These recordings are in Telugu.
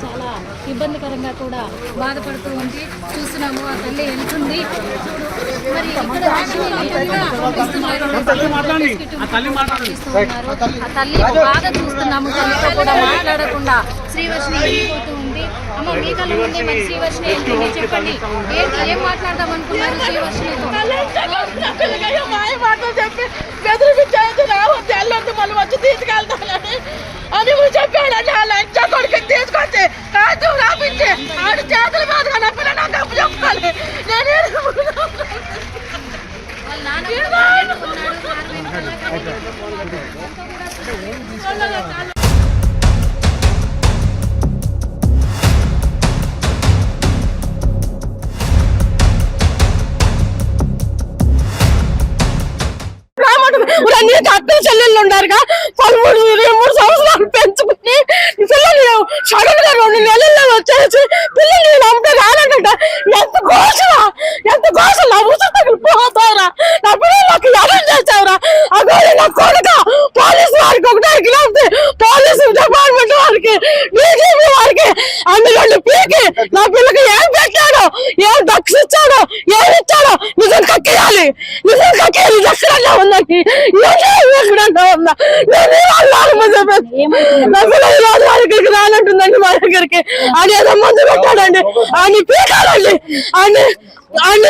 చాలా ఇబ్బందికరంగా కూడా బాధపడుతూ ఉంది చూస్తున్నాము ఆ తల్లి వెళ్తుంది మరి ఇక్కడ. ఆ తల్లి బాధ చూస్తున్నాము తల్లితో కూడా మాట్లాడకుండా శ్రీవర్షిని వెళ్ళిపోతూ ఉంది అమ్మ మీ కళ్ళ ముందే మరి శ్రీవర్షిని వెళ్తుంది చెప్పండి ఏంటి ఏం మాట్లాడదాం అనుకున్నారు శ్రీవర్షినితో చెల్లెళ్ళు ఉన్నారుగా పదమూడు ఇరవై మూడు సంవత్సరాలు పెంచుకుని పిల్లలు సడన్గా రెండు నెలల్లో వచ్చేసి పిల్లలు నమ్మితే రానంట ఎంత ఘోషరా ఎంత ఘోష నా ఉసురు తగిలిపోతావురా. నా పిల్లలకు ఎవరు చేసావురా అగోని నా కొడుక. పోలీసు వారికి ఒకటానికి లేకపోతే పోలీసు డిపార్ట్మెంట్ వారికి డీజీపీ వారికి అందులో పీకి నా పిల్లకి ఏం దక్షించాడో ఏం ఇచ్చాడో? నిజం కక్కేయాలి. నిజం కక్కేయాలి. ఎక్కడన్నా ఉందండి ఎక్కడన్నా ఉందా? నేను ఈ రోజు రానంటుందండి మా దగ్గరికి. ఆయన ఏదో మందు పెట్టాడండి. ఆయన పీకాలండి ఆయన ఆయన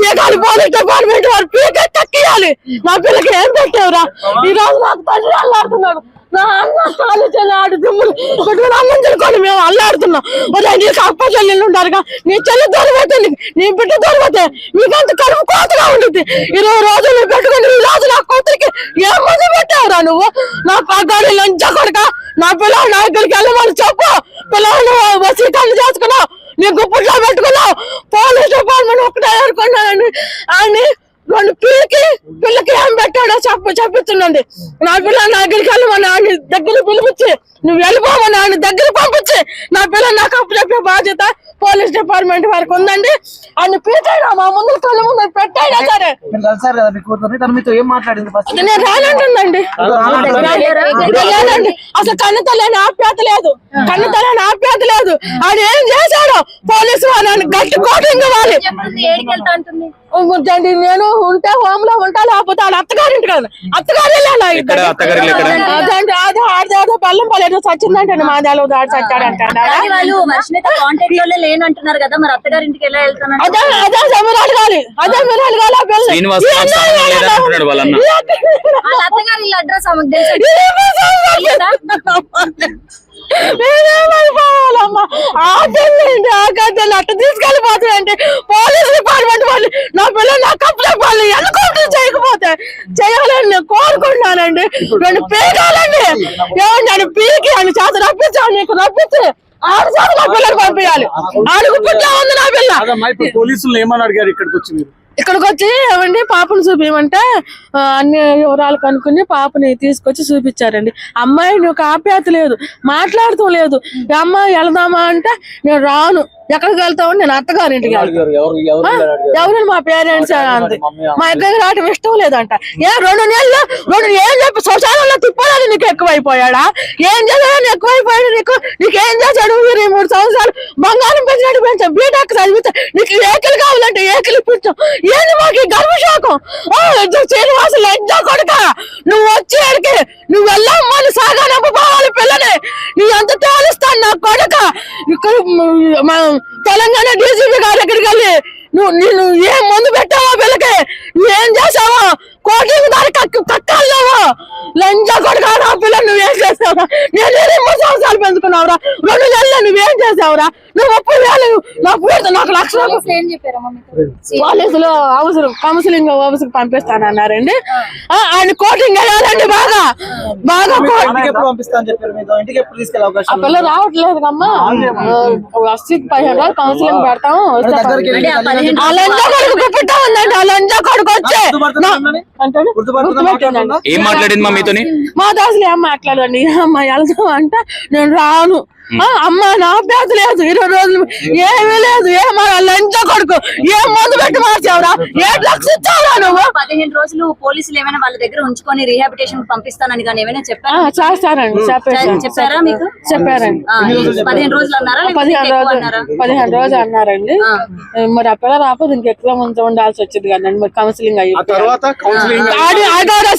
పీకాలి పోలీస్ డిపార్ట్మెంట్ వారు పీక తక్కియాలి నా పిల్లకి ఏం పెట్టావురా? ఈ రోజు నాకు తండ్రి అల్లాడుతున్నాడు నా అన్న కాలు ఆడు దిమ్ములు పెట్టుకుని అన్నం తినుకొని మేము అల్లాడుతున్నాం. ఉదయం నీకు అప్ప చెల్లెళ్ళు ఉంటారుగా నీ చెల్లి దొరికితే నీ బిడ్డ దొరిపోతే మీకు కరువు కోతగా ఉంటుంది ఇరవై రోజులు నువ్వు పెట్టుకుని ఈ రోజు నా కూతురికి ఏం మంది పెట్టావురా నువ్వు? నా పగ్గాడి లంచ కొడక నా పిల్లలు నా దగ్గరికి వెళ్ళమని చెప్పు. పిల్లలు వసీకరణ చేసుకున్నావు. నీ గుప్పట్లో పెట్టుకున్నావు. పోలీస్ డిపార్ట్మెంట్ ఒకటే ఏరుకున్నానని అని రెండు పిల్లకి పిల్లకి ఏం పెట్టాడో చెప్ప చెప్తున్నాండి నా పిల్ల నా దగ్గరికి వెళ్ళి మా నాన్న దగ్గర పిల్ల నువ్వు వెళ్ళిపోమా నాన్న దగ్గర పంపించి. నా పిల్ల నాకు అప్పు చెప్పే బాధ్యత పోలీస్ డిపార్ట్మెంట్ వారికి ఉందండి. అని పీకాడు మా ముందు కళ్ళ ముందు పెట్టాడా సరే. అది నేను రానంటుందండి. లేదండి అసలు కన్ను తల్లని ఆప్యాత లేదు. కన్ను తల్లని ఆప్యాత లేదు. ఆయన ఏం చేశాడు పోలీసు వాళ్ళని గట్టి కోటింగ్ ఇవ్వాలి. ఉంచండి నేను ఉంటే హోమ్లో ఉంటా లేకపోతే వాళ్ళ అత్తగారింటి కదా అత్తగారి ఎక్కడ? అదండి అది ఆడదేదో బెల్లం పలేదు చచ్చిందంటండి మా దాలో దాడి అదే అదే అదే ఆ. శ్రీనివాస్ అంటున్నాడు వాళ్ళ అత్తగారి అడ్రస్ ఆమెకు ఆ ఆ గద్దెలు అట్ట పోలీస్ డిపార్ట్మెంట్ వాళ్ళు నా పిల్లలు నా కప్పులే వాళ్ళు ఎన్కౌంటర్ చేయకపోతే చేయాలని నేను కోరుకుంటున్నానండి. రెండు పీకాలండి. ఏమండి అని పీకి అని చేత రప్పించాను నీకు రప్పించి ఆరు సార్లు నా పిల్లలు పంపించాలి. అడుగు పిల్ల ఉంది నా పిల్ల. పోలీసులు ఏమని అడిగారు ఇక్కడికి వచ్చి మీరు? ఇక్కడికి వచ్చి ఏమండి? పాపను చూపించమంటే అన్ని వివరాలు కనుక్కుని పాపని తీసుకొచ్చి చూపించారండి. అమ్మాయి నువ్వు ఆప్యాయత లేదు మాట్లాడుతూ లేదు. ఈ అమ్మాయి వెళదామా అంటే నేను రాను. ఎక్కడికి వెళ్తావు? నేను అత్తగారింటికి ఎవరు మా పేరెంట్స్ అంది. మా ఇద్దరికి రావటం ఇష్టం లేదంట. ఏ రెండు నెలలు రెండు ఏం చెప్పి? శ్మశానంలో తిప్పాలని నీకు ఎక్కువైపోయాడా? ఏం చేశాడని ఎక్కువైపోయాడు నీకు. నీకు ఏం చేశాడు ఇరవై మూడు సంవత్సరాలు. బంగారం పెంచినట్టు పెంచాం బీటెక్ చదివితే నీకు ఏకలు కావాలంటే ఏకలు ఇప్పించాం ఏంది మాకు గర్భశాఖం గర్భశాకం ఓ శ్రీనివాసు లజ్జా కొడుక? నువ్వు వచ్చి ఆడికి నువ్వు వెళ్ళమ్మని సాగానవ్వాలి పిల్లని. నీ అంత తేలుస్తాను నా కొడుక. తెలంగాణ డీజీపీ గారి దగ్గరికి వెళ్ళి నువ్వు నేను ఏం మందు పెట్టావా పిల్లకి? నువ్వేం చేసావా? కోటింగ్ దాని కక్కు కక్కాలేవో లంజా కొడుకా నా పిల్ల నువ్వేం చేసావురా? నేను మూడు సంవత్సరాలు పెంచుకున్నావురా? రెండు నెలలు నువ్వేం చేసావురా? నువ్వు ముప్పై వేలు నా పూర్తి నాకు లక్ష కాలేజీలో అవసరం కౌన్సిలింగ్ అవసరం పంపిస్తానన్నారండి. ఆ, ఆయన కోటింగ్ వేయాలండి బాగా. బాగా ఆ? పిల్ల రావట్లేదు అమ్మా వచ్చి పదిహేను రోజులు కౌన్సిలింగ్ పెడతాం ఆ లంజా కొడుకు గుప్పిట్ట ఉందండి ఆ లంజా కొడుకు వచ్చి. ఏం మాట్లాడింది మా మీతోని? మా దాసులు ఏం మాట్లాడండి అమ్మ వెళ్తాం అంటే నేను రాను. అమ్మ నా అభ్యర్థి లేదు. ఇరవై రోజులు ఏమీ లేదు. ఏం లంచ కొడుకు. ఏం మందు పెట్టి మార్చావురా? ఏ డ్రగ్స్ ఇచ్చావురా నువ్వు? పదిహేను రోజులు పోలీసులు ఏమైనా వాళ్ళ దగ్గర ఉంచుకొని రీహాబిటేషన్ పంపిస్తానని కానీ ఏమైనా ఆ, చెప్పారా చేస్తారండి చెప్పారు మీకు? చెప్పారండి. పదిహేను రోజులు అన్నారా? పదిహేను ఎక్కువ రోజులు. అన్నారా? పదిహేను రోజులు అన్నారండి. మరి పిల్ల రాకపోతే ఇంకెక్కువ మంది ఉండాల్సి వచ్చింది కదండి. మరి కౌన్సిలింగ్ అయ్యి. ఆ తర్వాత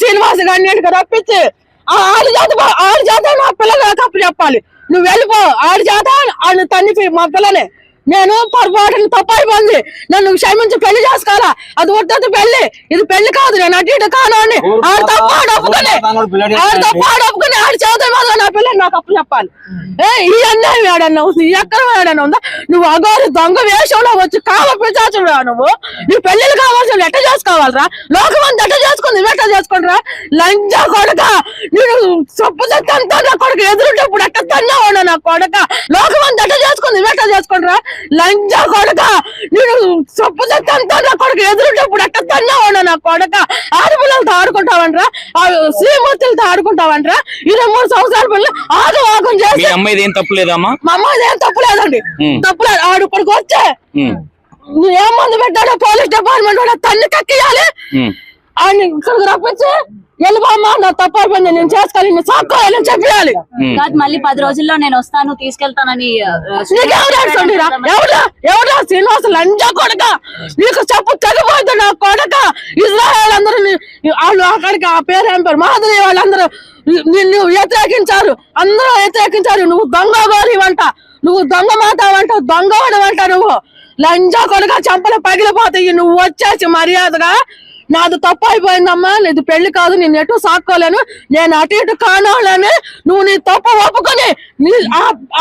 శ్రీనివాస్ గారిని రప్పించి. ఆ ఆడి చేత పో- ఆడి చేత నా తప్పు చెప్పాలి. నువ్వు వెళ్ళిపో. ఆడి చేత ఆడిని తన్ని మా పిల్లనే నేను పొరపాటున తప్పు అయిపోయింది నన్ను క్షమించి పెళ్ళి చేసుకోవాలా? అది వద్దదు పెళ్ళి. ఇది పెళ్ళి కాదు నేను అటు ఇటు కాను అని ఆడు తప్పు ఆడు ఒప్పుకొని ఆడు తప్పు ఆడు ఒప్పుకొని ఆడి చేత మాత్రం నా పిల్లలు నాకు తప్పు చెప్పాలి. ఏ ఈ అన్యాయం ఏడన్నా ఉంది? ఈ ఎక్కడ ఏడన్నా ఉందా? నువ్వు అగోరు దొంగ వేషంలో వచ్చి కామ పిచాచుడు నువ్వు. నీ పెళ్ళిళ్ళు కావాల్సిన ఎట్ట చేసుకోవాలరా? లోకమంది ఎట్ట చేసుకుంది? ఎట్ట చేసుకుంటారా? లంచ కొడక. నేను సొప్పు చెత్తంతా నా కొడుకు ఎదురుంటప్పుడు ఎట్ట తన్నావు నా కొడక? లోకమంది ఎట్ట చేసుకుంది? ఎట్ట చేసుకుంటారా? లంచ కొడక! నేను సొప్పు చెత్తంతా నా కొడుకు ఎదురుంటప్పుడు ఎట్ట తన్నావు నా కొడక? ఆడపిల్లలతో ఆడుకుంటావంట్రా? ఆ శ్రీమూర్తులతో ఆడుకుంటావంట్రా? ఇరవై మూడు సంవత్సరాల పిల్లలు ఆగు ఆగం మీ చేసి అమ్మాయిది ఏం తప్పు లేదమ్మా? మా అమ్మ ఏం తప్పులేదండి ఉమ్. తప్పులేదు ఆడు ఇప్పటికి వచ్చే. ఏం మందు పెట్టాడో పోలీస్ డిపార్ట్మెంట్ తన్ని కక్కియాలి. ఆయన ఇక్కడికి రప్పించి. వెళ్ళిపోమ్మా నా తప్పు అయిపోయింది నేను చేసుకోవాలి నేను సాక్కోవాలని చెప్పేయాలి కాదు మళ్ళీ పది రోజుల్లో నేను వస్తాను తీసుకెళ్తానని ఎవరు ఎవరా శ్రీనివాస లంజా కొడక. నీకు చెప్పు తెగిపోద్దు నా కొడక. ఇజ్రాయల్ అందరూ వాళ్ళు అక్కడికి ఆ పేరు ఏం పేరు? మాధురి వాళ్ళందరూ ని- నిన్ను వ్యతిరేకించారు. అందరూ వ్యతిరేకించారు. నువ్వు దొంగ గోరి వంట. నువ్వు దొంగ మాత వంట దొంగవాడు వంట నువ్వు. లంజా కొడక చంపలు పగిలిపోతాయి. నువ్వు వచ్చేసి మర్యాదగా నాది తప్పు అయిపోయిందమ్మా నీది పెళ్ళి కాదు నేను ఎటు సాక్కోలేను నేను అటు ఇటు కానాలని నువ్వు నీ తప్పు ఒప్పుకొని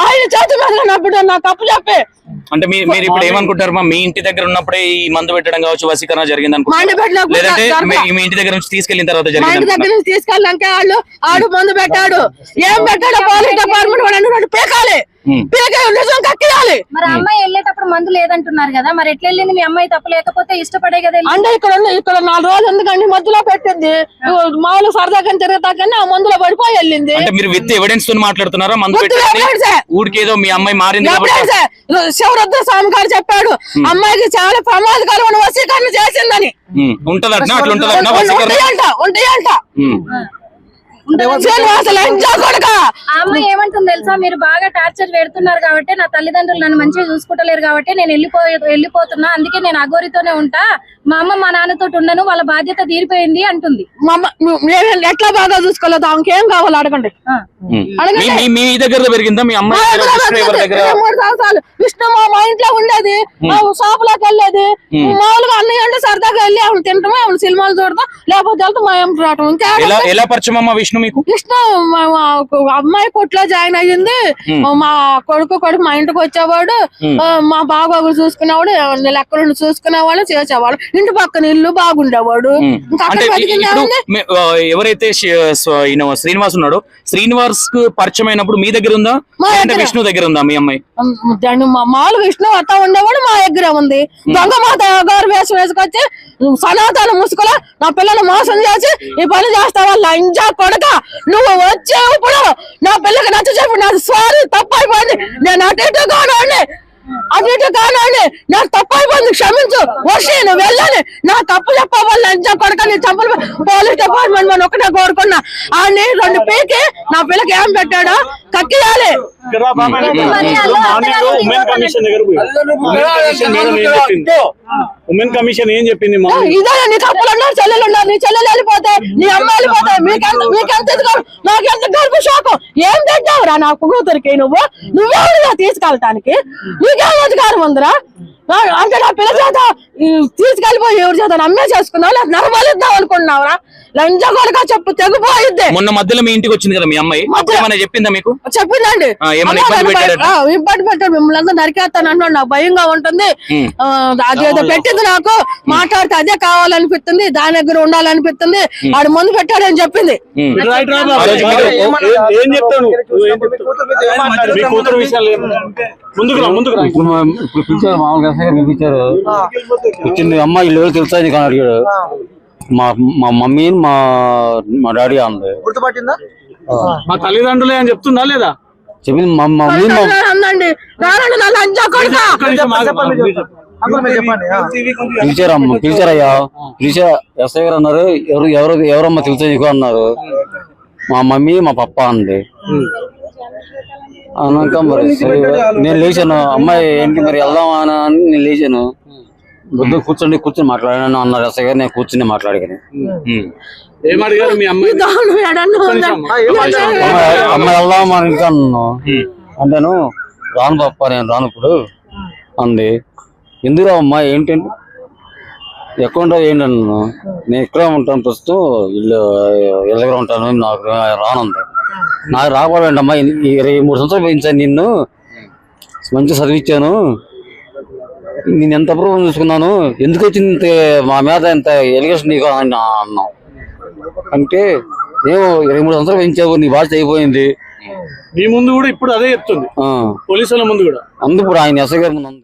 ఆయన చేతి మీద నా తప్పు చెప్పి. అంటే మీరు ఇప్పుడు ఏమనుకుంటారు మా మీ ఇంటి దగ్గర ఉన్నప్పుడే ఈ మందు పెట్టడం కావచ్చు వసీకరణ జరిగింది మా ఇంటి దగ్గర నుంచి తీసుకెళ్ళిన తర్వాత మా ఇంటి జరిగింది దగ్గర నుంచి తీసుకెళ్ళాక వాళ్ళు ఆడు మందు పెట్టాడు. ఏం పెట్టాడో పోలీస్ డిపార్ట్మెంట్ అన్నాడు పీకాలి. నిజం కక్కియాలి మరి అమ్మాయి వెళ్ళేటప్పుడు మందు లేదంటున్నారు కదా మరి ఎట్లా వెళ్ళింది మీ అమ్మాయి తప్పు లేకపోతే ఇష్టపడే కదా? అంటే ఇక్కడ ఉన్న ఇక్కడ నాలుగు రోజులు ఎందుకండి మధ్యలో పెట్టింది? మామూలు సరదాగా తిరగతాకని ఆ మందులో పడిపోయి వెళ్ళింది. అంటే మీరు విత్ ఎవిడెన్స్తో మాట్లాడుతున్నారా? మందు With పెట్టింది? evidence. ఊరికి ఏదో మీ అమ్మాయి మారింది శివరుద్ర స్వామి గారు చెప్పాడు అమ్మాయికి చాలా ప్రమాదకరమైన వసీకరణ చేసిందని. ఉమ్, ఉంటదట్నా? అట్లా ఉంటాయంట ఉంటాయంట. అమ్మాయి ఏమంటుంది తెలుసా? మీరు బాగా టార్చర్ పెడుతున్నారు కాబట్టి నా తల్లిదండ్రులు నన్ను మంచిగా చూసుకుంటలేరు కాబట్టి నేను వెళ్ళిపోయి వెళ్ళిపోతున్నా. అందుకే నేను అగోరితోనే ఉంటా. మా అమ్మ మా నాన్నతో ఉండను. వాళ్ళ బాధ్యత తీరిపోయింది అంటుంది. అమ్మ ఎట్లా బాగా చూసుకోలేదు? ఆమెకేం కావాలి అడగండి. మీ- దగ్గర పెరిగిందా? మీ ఇరవై మూడు సంవత్సరాలు. విష్ణు మా మా ఇంట్లో ఉండేది. మా షాప్లోకి వెళ్ళేది మామూలుగా అన్నయ్య ఉంటే సరదాగా వెళ్ళి ఆమె తింటాము ఆమె సినిమాలు చూడతాం లేకపోతే వెళ్తాం మా ఏం రావటం. ఇంకా ఎలా ఎలా పరిచయం అమ్మా విష్ణు మీకు? విష్ణు అమ్మాయి కొట్లో జాయిన్ అయ్యింది. మా కొడుకు కొడుకు మా ఇంటికి వచ్చేవాడు. మా బాగోగులు చూసుకునేవాడు లెక్కలు చూసుకునేవాడు చేసేవాడు ఇంటి పక్కన ఇల్లు బాగుండేవాడు. ఎవరైతే శ్రీనివాస్ ఉన్నాడో శ్రీనివాస్కు పరిచయం అయినప్పుడు మీ దగ్గర ఉందా. విష్ణు దగ్గర ఉందా మీ అమ్మాయి? దాన్ని మా మామూలుగా విష్ణు అత్త ఉండేవాడు మా దగ్గర ఉంది. దొంగ మాత గారు వేసి వేసుకొచ్చి సనాతన ముసుగులో నా పిల్లలు మోసం చేసి ఈ పని చేస్తావా? లంజా కొడక నువ్వు వచ్చే ఇప్పుడు. నా పిల్లకి నచ్చ చెప్పి. నాది సారీ తప్పైపోయింది. నేను అటు ఇటు కానండి అటు ఇటు కానండి నాకు తప్పైపోయింది. క్షమించు. వచ్చి నువ్వు వెళ్ళని. నా తప్పు చెప్పవాలి లంజా కొడక నీ చంపలు పోలీస్ డిపార్ట్మెంట్ మనం ఒకటే కోరుకున్నా. అని రెండు పీకి నా పిల్లకి ఏం పెట్టాడో కక్కియాలి. ఉమెన్ కమిషన్ దగ్గర పోయి ఉమెన్ కమిషన్ ఏం చెప్పింది ఉమెన్ కమిషన్ ఏం చెప్పింది మా ఇదే నీ తప్పులు ఉన్నారు చెల్లెలు ఉన్నారు నీ చెల్లెలు వెళ్ళిపోతే నీ అమ్మ వెళ్ళిపోతే మీకెంత మీకెంత ఇదిగో నాకెంత గర్భ శోకం ఏం తెచ్చావురా నా కూతురికి నువ్వు నువ్వెవరుగా తీసుకెళ్ళటానికి నీకేం అధికారం ఉందిరా ఆ, అంటే నా పిల్ల చేత తీసుకెళ్ళిపోయి ఎవరి చేత నమ్మే చేసుకున్నావు? లేదా నరమలిద్దాం అనుకుంటున్నావురా? లంజ కొడక చెప్పు తెగిపోయిద్ది. మొన్న మధ్యలో మీ ఇంటికి వచ్చింది కదా మీ అమ్మాయి? ఏమైనా చెప్పిందా మీకు? చెప్పిందండి. ఇబ్బంది పెట్టాడు. మిమ్మల్ని అందరూ నరికేస్తాను అన్నాడు నాకు భయంగా ఉంటుంది. ఉమ్. ఆ, అది ఏదో పెట్టింది నాకు. మాట్లాడితే అదే కావాలనిపిస్తుంది. దాని దగ్గర ఉండాలనిపిస్తుంది. ఆడు ముందు చెప్పింది. కూతురు విషయాలు ఏం- ముందుకు రా ముందుకు రా ఇప్పుడు మా- ఇప్పుడు పిలిచారు మామూలుగా ఎస్ఐ గారు పిలిపించారు వచ్చింది అమ్మ ఇల్లు ఎవరు తెలుసా నీకు అని అడిగాడు. మా మా మమ్మీ మా మా డాడీ అంది. గుర్తుపట్టిందా? మా తల్లిదండ్రులే అని చెప్తుందా లేదా? చెప్పింది మా మా ముందు మా- అందండి. రానండి నా లంచా కొడుకా. ఒక్క నిమిషం ఆగు. మీరు చెప్పండి. పిలిచారు అమ్మ పిలిచారయ్యా. పిలిచా ఎస్ఐ గారు అన్నారు ఎవరు ఎవరు ఎవరమ్మ తెలుసా నీకు అన్నారు. మా మమ్మీ మా పప్ప అంది. అన్నాక మరి. నేను లేచాను. అమ్మాయి ఏంటి మరి వెళ్దామా అని నేను లేచాను. బుద్ధ కూర్చోండి కూర్చొని మాట్లాడాను అన్నారు. ఎస్ఐ గారు నేను కూర్చుని మాట్లాడాను ఉమ్. ఏం అడిగారు మీ అమ్మాయి? అమ్మాయి అమ్మాయి వెళ్దామా అని ఇంకా అన్నాను. అంటేను రాను పప్ప నేను రాను ఇప్పుడు. అంది. ఎందుకు అమ్మా ఏంటంటే ఎక్కడ ఉంటావు ఏంటి అన్నాను. నేను ఇక్కడే ఉంటాను ప్రస్తుతం. ఇల్లు ఇళ్ళ దగ్గర ఉంటాను. నాకు రానుంది. నాకు రాకూడదండి అమ్మా ఈ ఇరవై మూడు సంవత్సరాలు పెంచాను నిన్ను. మంచి చదివించాను నేను ఎంత అప్రూవం చూసుకున్నాను. ఎందుకు వచ్చింది ఇంత మా మీద ఇంత ఎలిగేషన్ నీకు అని అన్నాం అంటే ఏమో ఇరవై మూడు సంవత్సరాలు పెంచావు నీ బాధ్యత అయిపోయింది. మీ ముందు కూడా ఇప్పుడు అదే చెప్తుంది. పోలీసుల ముందు కూడా. అందుకు ఆయన ఎస్ఐ గారి ముందు